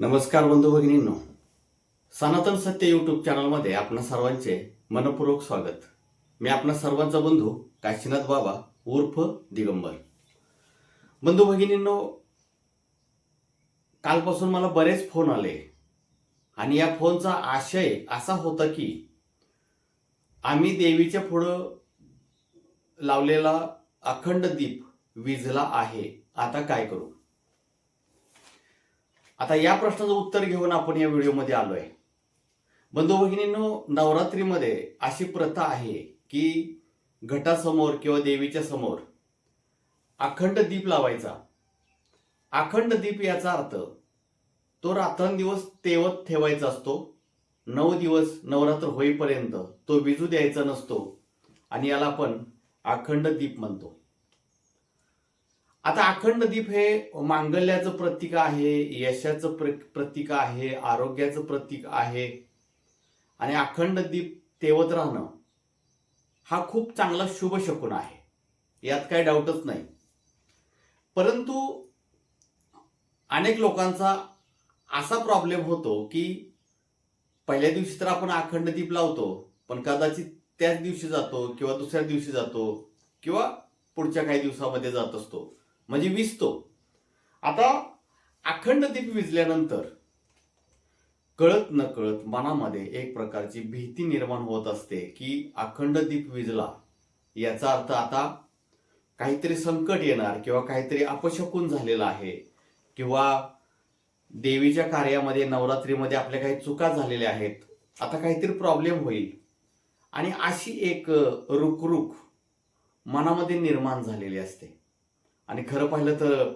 नमस्कार बंधू भगिनींनो. सनातन सत्य युट्यूब चॅनलमध्ये आपणा सर्वांचे मनपूर्वक स्वागत. मी आपणा सर्वांचा बंधू काशीनाथ बाबा उर्फ दिगंबर. बंधू भगिनींनो कालपासून मला बरेच फोन आले. आणि या फोनचा आशय असा होता की आम्ही देवीच्या पुढं लावलेला अखंड दीप विझला आहे. आता काय करू? आता या प्रश्नाचं उत्तर घेऊन आपण या व्हिडिओमध्ये आलोय. बंधू भगिनींनो नवरात्रीमध्ये अशी प्रथा आहे की घटासमोर किंवा देवीच्या समोर अखंड दीप लावायचा. अखंड दीप याचा अर्थ तो रात्रंदिवस तेवत ठेवायचा असतो. नऊ दिवस नवरात्र होईपर्यंत तो विजू द्यायचा नसतो आणि याला आपण अखंड दीप म्हणतो. आता अखंड दीप हे मांगल्याचं प्रतीक आहे यशाचं प्र प्रतीक आहे आरोग्याचं प्रतीक आहे. आणि अखंड दीप तेवत राहणं हा खूप चांगला शुभ शकून आहे. यात काही डाऊटच नाही. परंतु अनेक लोकांचा असा प्रॉब्लेम होतो की पहिल्या दिवशी तर आपण अखंड दीप लावतो पण कदाचित त्याच दिवशी जातो किंवा दुसऱ्या दिवशी जातो किंवा पुढच्या काही दिवसामध्ये जात असतो. म्हणजे विजतो. आता अखंड दीप विजल्यानंतर कळत न कळत मनामध्ये एक प्रकारची भीती निर्माण होत असते की अखंड दीप विजला. याचा अर्थ आता काहीतरी संकट येणार किंवा काहीतरी अपशकून झालेला आहे किंवा देवीच्या कार्यामध्ये नवरात्रीमध्ये आपल्या काही चुका झालेल्या आहेत. आता काहीतरी प्रॉब्लेम होईल. आणि अशी एक रुकरुक मनामध्ये निर्माण झालेली असते. आणि खरं पाहिलं तर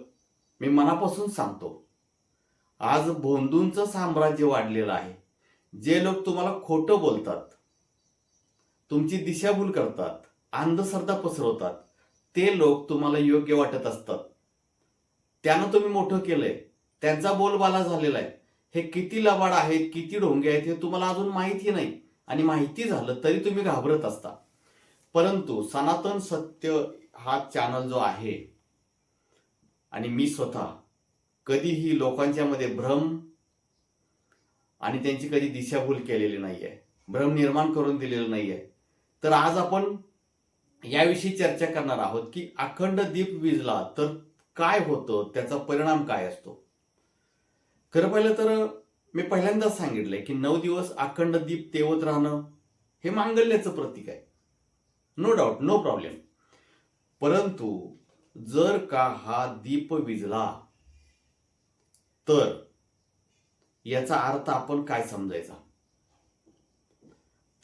मी मनापासून सांगतो आज भोंदूंचं साम्राज्य वाढलेलं आहे. जे लोक तुम्हाला खोटं बोलतात तुमची दिशाभूल करतात अंधश्रद्धा पसरवतात ते लोक तुम्हाला योग्य वाटत असतात. त्यानं तुम्ही मोठं केलंय त्यांचा बोलबाला झालेला आहे. हे किती लबाड आहेत किती ढोंगे आहेत हे तुम्हाला अजून माहिती नाही. आणि माहिती झालं तरी तुम्ही घाबरत असता. परंतु सनातन सत्य हा चॅनल जो आहे आणि मी स्वतः. कधीही लोकांच्या मध्ये भ्रम आणि त्यांची कधी दिशाभूल केलेली नाहीये. भ्रम निर्माण करून दिलेलं नाही आहे तर आज आपण याविषयी चर्चा करणार आहोत की अखंड दीप विजला तर काय होतं? त्याचा परिणाम काय असतो? खरं पाहिलं तर मी पहिल्यांदाच सांगितलंय की नऊ दिवस अखंड दीप तेवत राहणं हे मांगल्याचं प्रतीक आहे. नो डाऊट नो प्रॉब्लेम परंतु जर का हा दीप विजला तर याचा अर्थ आपण काय समजायचा?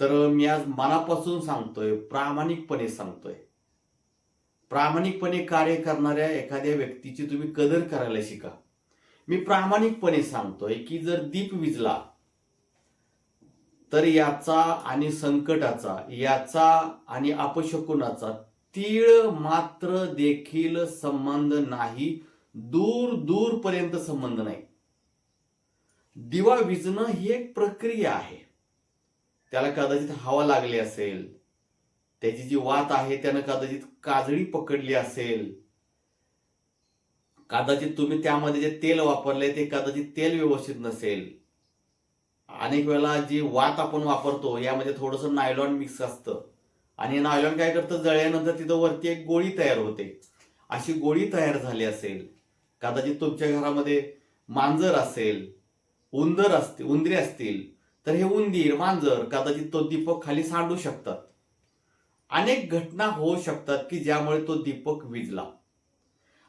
तर मी आज मनापासून सांगतोय प्रामाणिकपणे सांगतोय. प्रामाणिकपणे कार्य करणाऱ्या एखाद्या व्यक्तीची तुम्ही कदर करायला शिका. मी प्रामाणिकपणे सांगतोय की जर दीप विजला तर याचा आणि संकटाचा याचा आणि अपशकुनाचा तीळ मात्र देखील संबंध नाही दूर दूर पर्यंत संबंध नाही. दिवा विजणं ही एक प्रक्रिया आहे. त्याला कदाचित हवा लागली असेल त्याची जी वात आहे त्यानं कदाचित काजळी पकडली असेल कदाचित तुम्ही त्यामध्ये जे तेल वापरले ते कदाचित तेल व्यवस्थित नसेल. अनेक वेळेला जी वात आपण वापरतो यामध्ये थोडंसं नायलॉन मिक्स असतं. आणि नायलॉन काय करतं? जळल्यानंतर तिथं वरती एक गोळी तयार होते. अशी गोळी तयार झाली असेल कदाचित तुमच्या घरामध्ये मांजर असेल उंदर असतील उंदरे असतील तर हे उंदीर मांजर कदाचित तो दीपक खाली सांडू शकतात. अनेक घटना होऊ शकतात की ज्यामुळे तो दीपक विजला.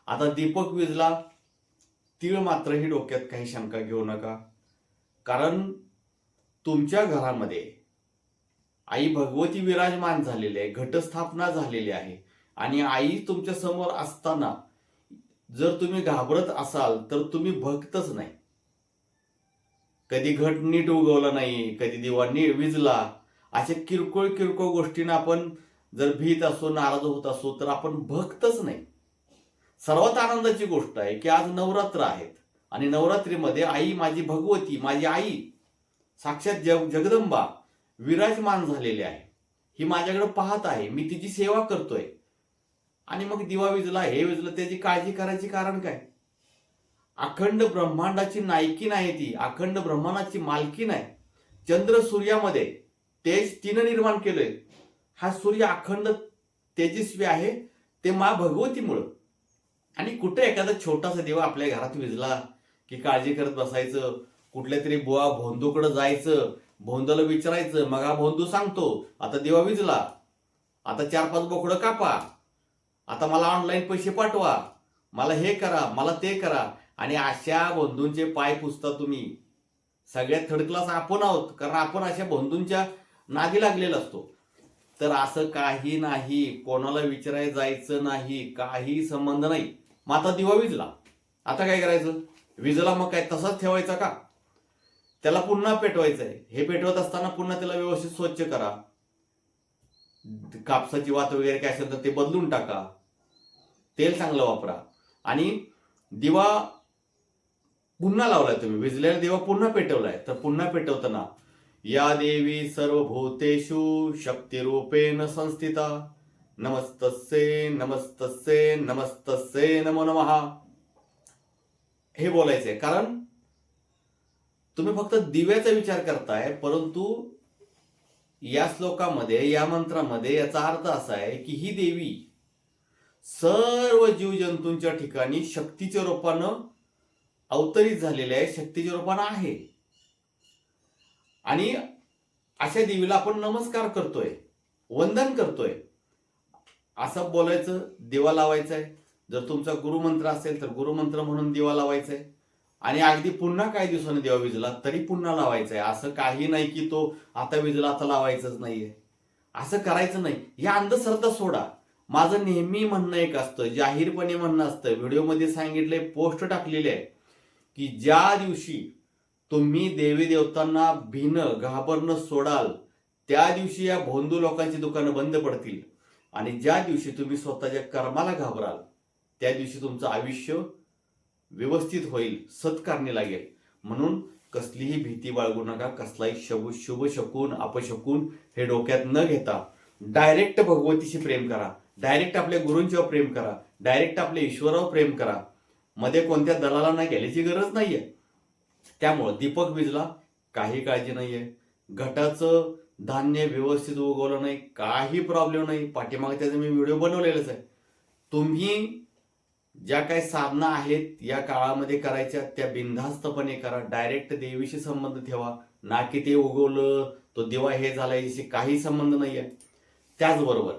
आता दीपक विजला तीळ मात्र ही डोक्यात काही शंका घेऊ नका. कारण तुमच्या घरामध्ये आई भगवती विराजमान झालेली आहे घटस्थापना झालेली आहे. आणि आई तुमच्यासमोर असताना जर तुम्ही घाबरत असाल तर तुम्ही भक्तच नाही. कधी घट नीट उगवला नाही कधी दिवा नीट विजला अशा किरकोळ किरकोळ गोष्टींना आपण जर भीत असो नाराज होत असो तर आपण भक्तच नाही. सर्वात आनंदाची गोष्ट आहे की आज नवरात्र आहेत. आणि नवरात्रीमध्ये आई माझी भगवती माझी आई साक्षात जग जगदंबा विराजमान झालेली आहे. ही माझ्याकडे पाहत आहे. मी तिची सेवा करतोय. आणि मग दिवा विजला हे विजलं त्याची काळजी करायची कारण काय? अखंड ब्रह्मांडाची नायकी नाही ती. अखंड ब्रह्मांडाची मालकी नाही. चंद्र सूर्यामध्ये तेज तिनं निर्माण केलंय. हा सूर्य अखंड तेजस्वी आहे. ते मा भगवतीमुळं. आणि कुठे एखादा छोटासा देवा आपल्या घरात विजला की काळजी करत बसायचं कुठल्या तरी बुवा भोंदूकडे जायचं भोंदला विचारायचं मग हा भोंदू सांगतो आता दिवा विजला आता चार पाच बोकडं कापा आता मला ऑनलाईन पैसे पाठवा मला हे करा मला ते करा. आणि अशा बंधूंचे पाय पुसता तुम्ही. सगळ्यात थर्ड क्लास आपण आहोत कारण आपण अशा बंधूंच्या नादी लागलेला असतो. तर असं काही नाही कोणाला विचारायला जायचं नाही काही संबंध नाही. मग आता दिवा विजला. आता काय करायचं? विजला मग काय तसाच ठेवायचा का? त्याला पुन्हा पेटवायचं आहे हे पेटवत असताना पुन्हा त्याला व्यवस्थित स्वच्छ करा. कापसाची वात वगैरे काय असेल तर ते बदलून टाका. तेल चांगलं वापरा. आणि दिवा पुन्हा लावलाय तुम्ही. विजलेला दिवा पुन्हा पेटवलाय. तर पुन्हा पेटवताना या देवी सर्वभूतेषु शक्तिरूपेण संस्थिता. नमस्तस्ये नमस्तस्ये नमस्तस्ये नमो नमः. हे बोलायचंय. कारण तुम्ही फक्त दिव्याचा विचार करताय परंतु या श्लोकामध्ये या मंत्रामध्ये याचा अर्थ असा आहे की ही देवी सर्व जीवजंतूंच्या ठिकाणी शक्तीच्या रूपानं अवतरित झालेल्या आहे शक्तीच्या रूपानं आहे. आणि अशा देवीला आपण नमस्कार करतोय वंदन करतोय. असं बोलायचं दिवा लावायचा आहे जर तुमचा गुरुमंत्र असेल तर गुरुमंत्र म्हणून दिवा लावायचा आहे आणि अगदी पुन्हा काही दिवसांनी देवा विजला तरी पुन्हा लावायचा आहे असं काही नाही की तो आता विजला आता लावायचंच नाहीये. असं करायचं नाही. या अंधश्रद्धा सोडा. माझं नेहमी म्हणणं एक असतं जाहीरपणे म्हणणं असतं. व्हिडिओमध्ये सांगितले पोस्ट टाकलेले आहे की ज्या दिवशी तुम्ही देवी देवतांना भिनं घाबरणं सोडाल त्या दिवशी या भोंदू लोकांची दुकानं बंद पडतील. आणि ज्या दिवशी तुम्ही स्वतःच्या कर्माला घाबराल त्या दिवशी तुमचं आयुष्य व्यवस्थित होईल सत्कारणी लागेल. म्हणून कसलीही भीती बाळगू नका कसलाही शुभ शुभ शकून अपशकून हे डोक्यात न घेता डायरेक्ट भगवतीशी प्रेम करा. डायरेक्ट आपल्या गुरूंच्यावर प्रेम करा. डायरेक्ट आपल्या ईश्वरावर प्रेम करा. मध्ये कोणत्या दलालांना गेल्याची गरज नाहीये. त्यामुळं दीपक विजला काही काळजी नाहीये. घटाचं धान्य व्यवस्थित उगवलं नाही. काही प्रॉब्लेम नाही. पाठीमागे त्याचा मी व्हिडिओ बनवलेलाच आहे. तुम्ही ज्या काही साधना आहेत या काळामध्ये करायच्या त्या बिनधास्तपणे करा. डायरेक्ट देवीशी संबंध ठेवा. ना की ते उगवलं तो दिवा हे झाला याशी काही संबंध नाही आहे त्याचबरोबर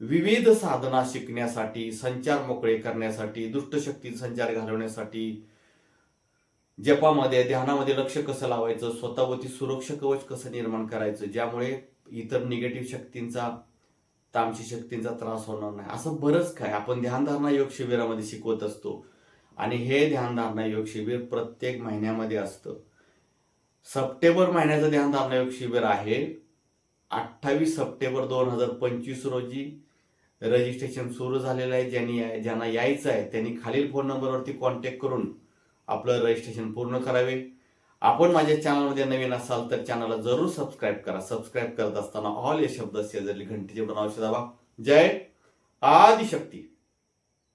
विविध साधना शिकण्यासाठी संचार मोकळे करण्यासाठी दुष्टशक्ती संचार घालवण्यासाठी जपामध्ये ध्यानामध्ये लक्ष कसं लावायचं स्वतःवरती सुरक्षा कवच कसं निर्माण करायचं ज्यामुळे इतर निगेटिव्ह शक्तींचा तामशी शक्तींचा त्रास होणार नाही. असं बरंच काय आपण ध्यानधारणा योग शिबिरामध्ये शिकवत असतो. आणि हे ध्यानधारणा योग शिबिर प्रत्येक महिन्यामध्ये असतं. सप्टेंबर महिन्याचं ध्यानधारणा योग शिबिर आहे. अठ्ठावीस सप्टेंबर दोन हजार पंचवीस रोजी रजिस्ट्रेशन सुरू झालेलं आहे. ज्यांनी ज्यांना यायचं आहे त्यांनी खालील फोन नंबरवरती कॉन्टॅक्ट करून आपलं रजिस्ट्रेशन पूर्ण करावे. आपण माझ्या चॅनलमध्ये नवीन असाल तर चॅनलला जरूर सबस्क्राईब करा. सबस्क्राईब करत असताना ऑल या शब्द शेजारी घंटीचे पण औषध दाबा. जय आदिशक्ती.